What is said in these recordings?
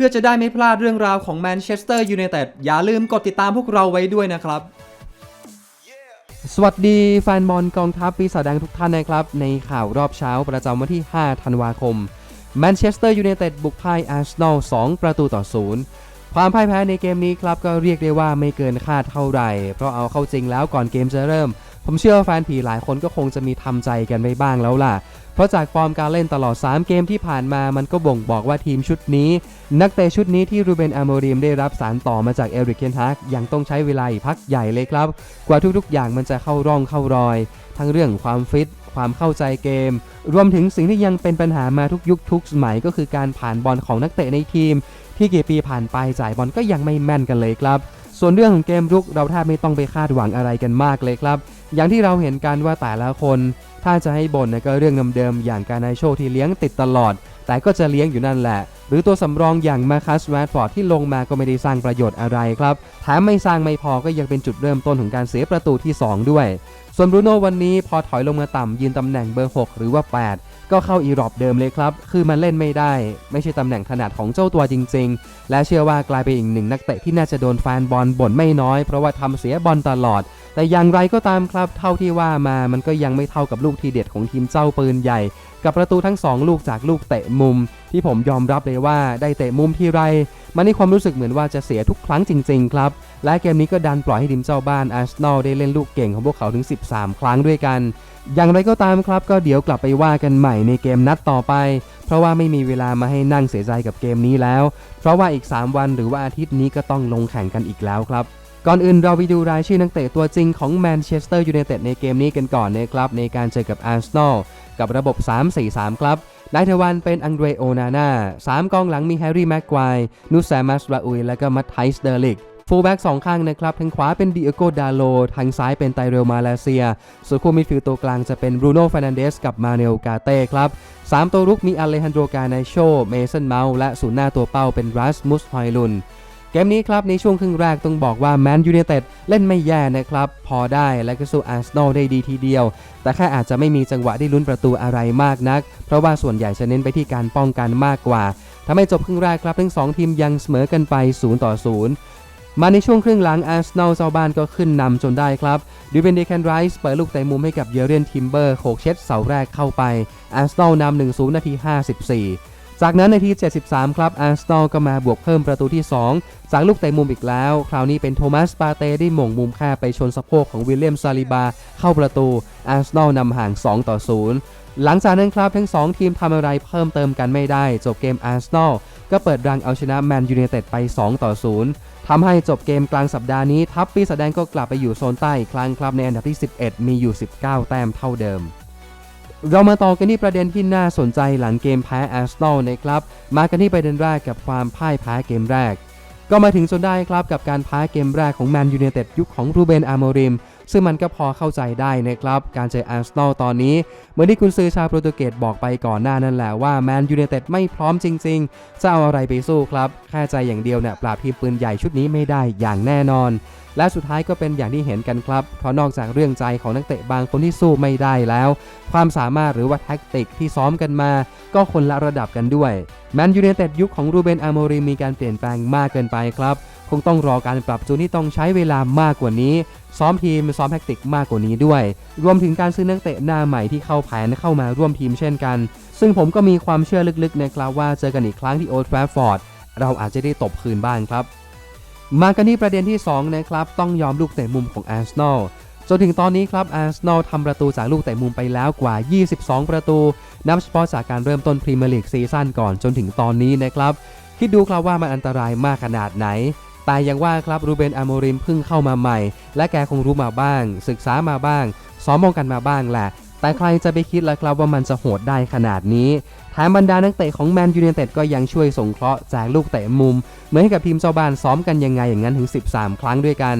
พื่อจะได้ไม่พลาดเรื่องราวของแมนเชสเตอร์ยูไนเต็ดอย่าลืมกดติดตามพวกเราไว้ด้วยนะครับ สวัสดีแฟนบอลกองทัพปีศาจแดงทุกท่านนะครับ ในข่าวรอบเช้าประจำวันที่ 5 ธันวาคมแมนเชสเตอร์ยูไนเต็ดบุกพ่ายอาร์เซนอล 2 ประตูต่อศูนย์ความพ่ายแพ้ในเกมนี้ครับก็เรียกได้ว่าไม่เกินคาดเท่าไหร่ เพราะเอาเข้าจริงแล้วก่อนเกมจะเริ่ม ผมเชื่อว่าแฟนผีหลายคนก็คงจะมีทำใจกันไปบ้างแล้วล่ะ เพราะจากฟอร์มการเล่นตลอด 3 เกมที่ผ่านมามันก็บ่งบอกว่าทีมชุดนี้ นักเตะชุดนี้ที่รูเบนอาโมริมได้รับสารต่อมาจากเอริกเคนฮักยังต้องใช้เวลาอีกพักใหญ่เลยครับ กว่าทุกๆ อย่างมันจะเข้าร่องเข้ารอย ทั้งเรื่องความฟิตความเข้าใจเกม รวมถึงสิ่งที่ยังเป็นปัญหามาทุกยุคทุกสมัยก็คือการผ่านบอลของนักเตะในทีม ที่กี่ปีผ่านไปจ่ายบอลก็ยังไม่แม่นกันเลยครับ ส่วนเรื่องของเกมรุกเราแทบไม่ต้องไปคาดหวังอะไรกันมากเลยครับ อย่างที่เราเห็นกันว่าแต่ละคน ถ้าจะให้บ่นนะก็เรื่องเดิมๆอย่างการไนโชที่เลี้ยงติดตลอด แต่ก็จะเลี้ยงอยู่นั่นแหละ หรือตัวสำรองอย่างมาคัสแวดฟอร์ดที่ลงมาก็ไม่ได้สร้างประโยชน์อะไรครับแถมไม่สร้างไม่พอก็ยังเป็นจุดเริ่มต้นของการเสียประตูที่ 2 ด้วย ส่วนบรูโน่วันนี้พอถอยลงมาต่ำยืนตำแหน่งเบอร์ 6 หรือว่า 8 ก็เข้าอีรอบเดิมเลยครับ คือมันเล่นไม่ได้ ไม่ใช่ตำแหน่งถนัดของเจ้าตัวจริง ๆ และเชื่อว่ากลายเป็นอีกหนึ่งนักเตะที่น่าจะโดนแฟนบอลบ่นไม่น้อย เพราะว่าทำเสียบอลตลอด แต่อย่างไรก็ตามครับ เท่าที่ว่ามามันก็ยังไม่เท่ากับลูกทีเด็ดของทีมเจ้าปืนใหญ่ กับประตูทั้ง 2 ลูกจากลูกเตะมุมที่ผมยอมรับเลยว่าได้เตะมุมที่ไร มันให้ความรู้สึกเหมือนว่าจะเสียทุกครั้งจริงๆครับ และเกมนี้ก็ดันปล่อยให้ทีมเจ้าบ้านอาร์เซนอลได้เล่นลูกเก่งของพวกเขาถึง 13 ครั้งด้วยกัน อย่างไรก็ตามครับ ก็เดี๋ยวกลับไปว่ากันใหม่ในเกมนัดต่อไป เพราะว่าไม่มีเวลามาให้นั่งเสียใจกับเกมนี้แล้ว เพราะว่าอีก 3 วันหรือว่าอาทิตย์นี้ก็ต้องลงแข่งกันอีกแล้วครับก่อนอื่นเราไปดูรายชื่อนักเตะตัวจริงของแมนเชสเตอร์ยูไนเต็ดในเกมนี้กันก่อนนะครับในการเจอกับอาร์เซนอลกับระบบ 3-4-3 ครับ นายเทวันเป็นอังเดรโอนาน่าสามกองหลังมีแฮร์รี่แม็กควายนูซามัสราอุย และก็มัตไทส์เดอริกฟูลแบ็กสองข้างนะครับ ทางขวาเป็นดิเอโกดาโล ทางซ้ายเป็นไตเรลมาเลเซีย ส่วนคู่มิดฟิลด์ตัวกลางจะเป็นบรูโน่ฟานันเดสกับมาเนลกาเต้ครับ 3 ตัวรุกมีอเลฮันโดกาไนโช เมสันเมาและศูนย์หน้าตัวเป้าเป็นรัสมุสฮอยลุน เกมนี้ครับในช่วงครึ่งแรกต้องบอกว่าแมนยู i นเต็ดเล่นไม่แย่นะครับ พอได้และก็สู้อาร์เซนอลได้ดีทีเดียว แต่แค่อาจจะไม่มีจังหวะได้ลุ้นประตูอะไรมากนัก เพราะว่าส่วนใหญ่จะเน้นไปที่การป้องกันมากกว่าทำให้จบครึ่งแรกครับทั้งสองทีมยังเสมอกันไป 0 ต่อ 0มาในช่วงครึ่งหลังอาร์เซนอลเจ้าบ้านก็ขึ้นนำจนได้ครับดิเวนเดแคนไรส์เปิดลูกเตะมุมให้กับเยเรียนทิมเบอร์โขกเช็ดเสาแรกเข้าไปอาร์เซนอลนำ1-0นาที 54 จากนั้นในที 73 ครับอาร์เซนอลก็มาบวกเพิ่มประตูที่ 2 จากลูกเตะมุมอีกแล้ว คราวนี้เป็นโทมัสปาเต้ได้หม่งมุมแค่ไปชนสะโพกของวิลเลียมซาลิบา เข้าประตูอาร์เซนอลนำห่าง 2 ต่อ 0 หลังจากนั้นครับทั้ง 2 ทีมทำอะไรเพิ่มเติมกันไม่ได้ จบเกมอาร์เซนอลก็เปิดรังเอาชนะแมนยู i นเต็ดไป 2 ต่อ 0ทำให้จบเกมกลางสัปดาห์นี้ ทัพปีศาจแดงก็กลับไปอยู่โซนใต้อีกครั้งครับในอันดับที่ 11 มีอยู่ 19 แต้มเท่าเดิม เรามาต่อกันที่ประเด็นที่น่าสนใจหลังเกมแพ้อาร์เนอลนะครับ มากันที่ประเด็นแรกกับความพ่ายแพ้เกมแรก ก็มาถึงจนได้ครับกับการแพ้เกมแรกของแมนยูเนเต็ดยุคของรูเบนอาร์โมริม ซึ่งมันก็พอเข้าใจได้นะครับการเจออาร์เซนอลตอนนี้ เหมือนที่คุณซื้อชาวโปรตุเกสบอกไปก่อนหน้านั่นแหละว่าแมนยู i นเต็ดไม่พร้อมจริง ๆ จะเอาอะไรไปสู้ครับแค่ใจอย่างเดียวเนี่ยปราบทีมปืนใหญ่ชุดนี้ไม่ได้อย่างแน่นอน และสุดท้ายก็เป็นอย่างที่เห็นกันครับ เพราะนอกจากเรื่องใจของนักเตะบางคนที่สู้ไม่ได้แล้ว ความสามารถหรือว่าแท็กติกที่ซ้อมกันมา ก็คนละระดับกันด้วยแมนยู i นเต็ดยุคของรูเบนอาโมริมีการเปลี่ยนแปลงมากเกินไปครับ คงต้องรอการปรับจูนที่ต้องใช้เวลามากกว่านี้ ซ้อมทีมซ้อมแท็กติกมากกว่านี้ด้วย รวมถึงการซื้อนักเตะหน้าใหม่ที่เข้าแผนเข้ามาร่วมทีมเช่นกัน ซึ่งผมก็มีความเชื่อลึกๆนะครับว่าเจอกันอีกครั้งที่โอลด์แทราฟฟอร์ดเราอาจจะได้ตบคืนบ้างครับ มากันที่ประเด็นที่ 2 นะครับ ต้องยอมลูกเตะมุมของอาร์เซนอลจนถึงตอนนี้ครับอาร์เซนอลทำประตูจากลูกเตะมุมไปแล้วกว่า 22 ประตู นับเฉพาะจากการเริ่มต้นพรีเมียร์ลีกซีซั่นก่อนจนถึงตอนนี้นะครับ คิดดูครับว่ามันอันตรายมากขนาดไหน แต่ยังว่าครับรูเบนอาโมริมเพิ่งเข้ามาใหม่ และแกคงรู้มาบ้าง ศึกษามาบ้าง ซ้อมมองกันมาบ้างแหละ แต่ใครจะไปคิดล่ะครับว่ามันจะโหดได้ขนาดนี้แถมบรรดานักเตะของแมนยู i นเต็ดก็ยังช่วยส่งเคราะห์แจกลูกเตะมุม เหมือนให้กับทีมเจ้าบ้านซ้อมกันยังไงอย่างนั้นถึง 13 ครั้งด้วยกัน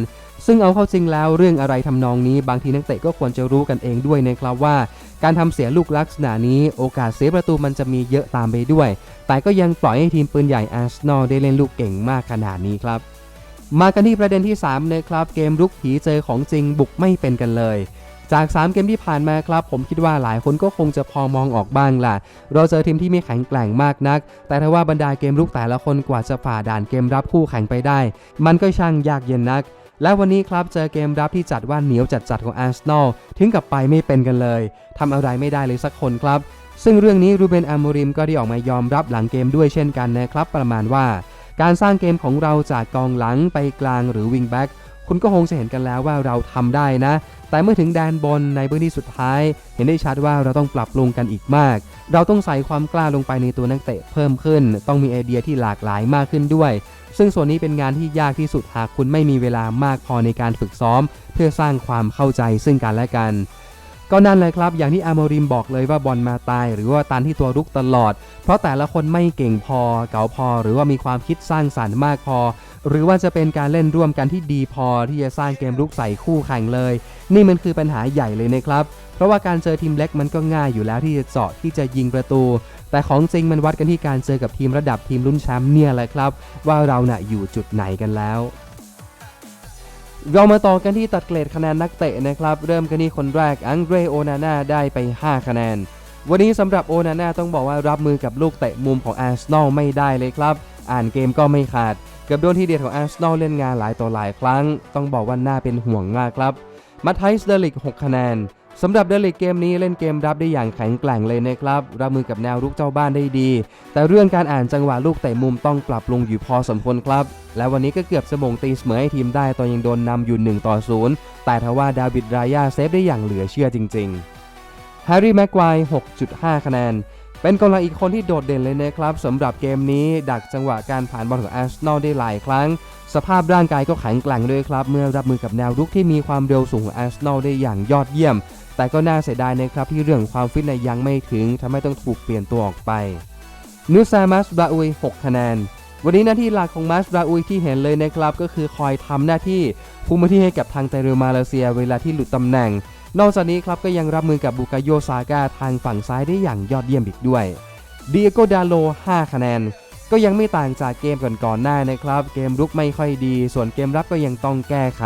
ซึ่งเอาเข้าจริงแล้วเรื่องอะไรทำนองนี้บางทีนักเตะก็ควรจะรู้กันเองด้วยนะครับว่า การทำเสียลูกลักษณะนี้โอกาสเสียประตูมันจะมีเยอะตามไปด้วย แต่ก็ยังปล่อยให้ทีมปืนใหญ่อาร์เซนอลได้เล่นลูกเก่งมากขนาดนี้ครับ มากันที่ประเด็นที่3นะครับเกมรุกผีเจอของจริงบุกไม่เป็นกันเลย จาก 3 เกมที่ผ่านมาครับ ผมคิดว่าหลายคนก็คงจะพอมองออกบ้างล่ะ เราเจอทีมที่ไม่แข็งแกร่งมากนัก แต่ถ้าว่าบรรดาเกมรุกแต่ละคนกว่าจะฝ่าด่านเกมรับคู่แข่งไปได้ มันก็ช่างยากเย็นนักและวันนี้ครับเจอเกมรับที่จัดว่าเหนียวจัดๆของอาร์เซนอลถึงกับไปไม่เป็นกันเลยทำอะไรไม่ได้เลยสักคนครับ ซึ่งเรื่องนี้รูเบนอาโมริมก็ได้ออกมายอมรับหลังเกมด้วยเช่นกันนะครับ ประมาณว่า การสร้างเกมของเราจากกองหลังไปกลางหรือวิงแบ็กคุณก็คงจะเห็นกันแล้วว่าเราทำได้นะ แต่เมื่อถึงแดนบนในพื้นที่สุดท้าย เห็นได้ชัดว่าเราต้องปรับปรุงกันอีกมาก เราต้องใส่ความกล้าลงไปในตัวนักเตะเพิ่มขึ้น ต้องมีไอเดียที่หลากหลายมากขึ้นด้วย ซึ่งส่วนนี้เป็นงานที่ยากที่สุดหากคุณไม่มีเวลามากพอในการฝึกซ้อม เพื่อสร้างความเข้าใจซึ่งกันและกัน ก็นั่นเลยครับ อย่างที่อาโมริมบอกเลยว่าบอลมาตาย หรือว่าตันที่ตัวรุกตลอด เพราะแต่ละคนไม่เก่งพอ เก๋าพอ หรือว่ามีความคิดสร้างสรรค์มากพอ หรือว่าจะเป็นการเล่นร่วมกันที่ดีพอที่จะสร้างเกมรุกใส่คู่แข่งเลย นี่มันคือปัญหาใหญ่เลยนะครับ เพราะว่าการเจอทีมเล็กมันก็ง่ายอยู่แล้วที่จะเจาะที่จะยิงประตู แต่ของจริงมันวัดกันที่การเจอกับทีมระดับทีมลุ้นแชมป์เนี่ยแหละครับ ว่าเราน่ะอยู่จุดไหนกันแล้ว เรามาต่อกันที่ตัดเกรดคะแนนนักเตะนะครับ เริ่มกันที่คนแรกอังเดรโอนาน่าได้ไป 5 คะแนน วันนี้สำหรับโอนาน่าต้องบอกว่ารับมือกับลูกเตะมุมของอาร์เซนอลไม่ได้เลยครับ อ่านเกมก็ไม่ขาดเกือบโดนที่เด็ดของอาร์เซนอลเล่นงานหลายต่อหลายครั้ง ต้องบอกว่าน่าเป็นห่วงมากครับมาไทส์เดลิก 6 คะแนน สำหรับเดลิกเกมนี้เล่นเกมรับได้อย่างแข็งแกร่งเลยนะครับรับมือกับแนวรุกเจ้าบ้านได้ดี แต่เรื่องการอ่านจังหวะลูกเตะมุมต้องปรับปรุงอยู่พอสมควรครับ และวันนี้ก็เกือบจะมงตีเสมอให้ทีมได้ตอนยังโดนนำอยู่1ต่อ0แต่ทว่าดาวิดรายาเซฟได้อย่างเหลือเชื่อจริงๆแฮร์รี่แม็กควาย6.5 คะแนนเป็นกองหลังอีกคนที่โดดเด่นเลยนะครับสำหรับเกมนี้ดักจังหวะการผ่านบอลของอาร์เซนอลได้หลายครั้ง สภาพร่างกายก็แข็งแกร่งด้วยครับ เมื่อรับมือกับแนวรุกที่มีความเร็วสูงของอาร์เซนอลได้อย่างยอดเยี่ยม แต่ก็น่าเสียดายนะครับที่เรื่องความฟิตในยยังไม่ถึงทำให้ต้องถูกเปลี่ยนตัวออกไป นูซามัสบราอุย 6 คะแนน วันนี้หน้าที่หลักของมัสบราอุยที่เห็นเลยนะครับ ก็คือคอยทำหน้าที่คุมที่ให้กับทางไตเรมาเลเซียเวลาที่หลุดตำแหน่ง นอกจากนี้ครับก็ยังรับมือกับบุกาโยซาก้าทางฝั่งซ้ายได้อย่างยอดเยี่ยมอีกด้วยเดียโกดาโล 5 คะแนน ก็ยังไม่ต่างจากเกมก่อนๆหน้านะครับ เกมรุกไม่ค่อยดี ส่วนเกมรับก็ยังต้องแก้ไข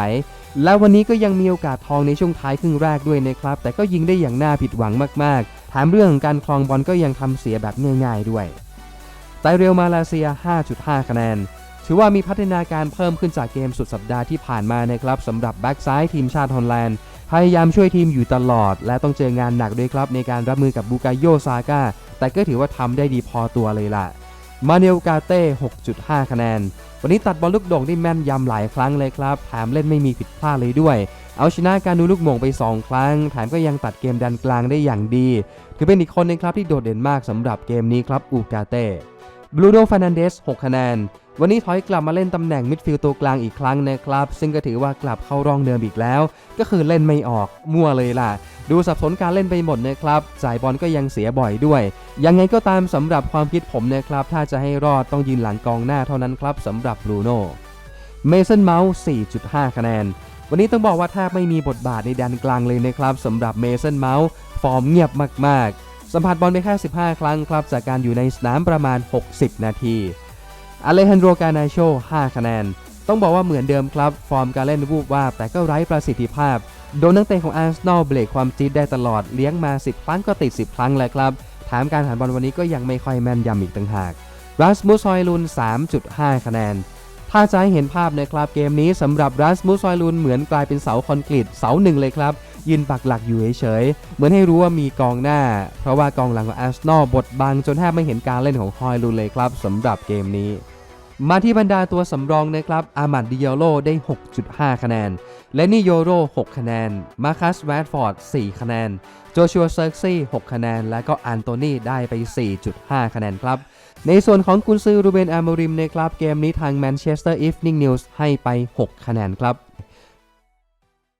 และวันนี้ก็ยังมีโอกาสทองในช่วงท้ายครึ่งแรกด้วยนะครับ แต่ก็ยิงได้อย่างน่าผิดหวังมากๆแถมเรื่องของการคลองบอลก็ยังทำเสียแบบง่าย ๆ ด้วยไตเรลมาเลเซีย 5.5 คะแนน ถือว่ามีพัฒนาการเพิ่มขึ้นจากเกมสุดสัปดาห์ที่ผ่านมานะครับสำหรับแบ็กซ้ายทีมชาติฮอลแลนด์ พยายามช่วยทีมอยู่ตลอด และต้องเจองานหนักด้วยครับในการรับมือกับบูกาโยซาก้า แต่ก็ถือว่าทำได้ดีพอตัวเลยล่ะ มาเนลกาเต้ 6.5 คะแนน วันนี้ตัดบอลลูกโด่งได้แม่นยำหลายครั้งเลยครับ แถมเล่นไม่มีผิดพลาดเลยด้วย เอาชนะการดูลูกโม่งไป 2 ครั้ง แถมก็ยังตัดเกมดันกลางได้อย่างดี ถือเป็นอีกคนหนึงครับที่โดดเด่นมากสำหรับเกมนี้ครับอูกาเต้บลูโดฟานันเดส 6 คะแนน วันนี้ถอยกลับมาเล่นตำแหน่งมิดฟิลด์ตัวกลางอีกครั้งนะครับ ซึ่งก็ถือว่ากลับเข้าร่องเดิมอีกแล้ว ก็คือเล่นไม่ออก มั่วเลยล่ะ ดูสับสนการเล่นไปหมดนะครับจ่ายบอลก็ยังเสียบ่อยด้วย ยังไงก็ตามสำหรับความคิดผมนะครับ ถ้าจะให้รอดต้องยืนหลังกองหน้าเท่านั้นครับสำหรับบรูโน่เมสันเมาส์4.5 คะแนน วันนี้ต้องบอกว่าแทบไม่มีบทบาทในแดนกลางเลยนะครับสำหรับเมสันเมาส์ฟอร์มเงียบมาก ๆ สัมผัสบอลไปแค่ 15 ครั้งครับจากการอยู่ในสนามประมาณ 60 นาที อเลฮันโดกานาโช5คะแนน ต้องบอกว่าเหมือนเดิมครับ ฟอร์มการเล่นวูบวาบแต่ก็ไร้ประสิทธิภาพ โดนนักเตะของอาร์เซนอลเบรกความจี๊ดได้ตลอด เลี้ยงมา 10 ครั้งก็ติด 10 ครั้งเลยครับแถมการหันบอลวันนี้ก็ยังไม่ค่อยแม่นยำอีกต่างหากรัสมุสซอยลุน 3.5 คะแนน ถ้าจะให้เห็นภาพนะครับเกมนี้สำหรับรัสมุสซอยลุนเหมือนกลายเป็นเสาคอนกรีตเสาหนึ่งเลยครับ ยืนปักหลักอยู่เฉยๆ เหมือนให้รู้ว่ามีกองหน้า เพราะว่ากองหลังของอาร์เซนอลบดบังจนแทบไม่เห็นการเล่นของฮอยลุนเลยครับสำหรับเกมนี้ มาที่บรรดาตัวสำรองนะครับ อามัดดิเอโลได้ 6.5 คะแนน และนี่โยโร 6 คะแนน มาคัสแวดฟอร์ด 4 คะแนน โจชัวเซิร์ซี่ 6 คะแนน และก็อันโตนีได้ไป 4.5 คะแนนครับในส่วนของกุนซือรูเบนอาโมริมนะครับ เกมนี้ทางแมนเชสเตอร์อีฟนิงนิวส์ให้ไป 6 คะแนนครับ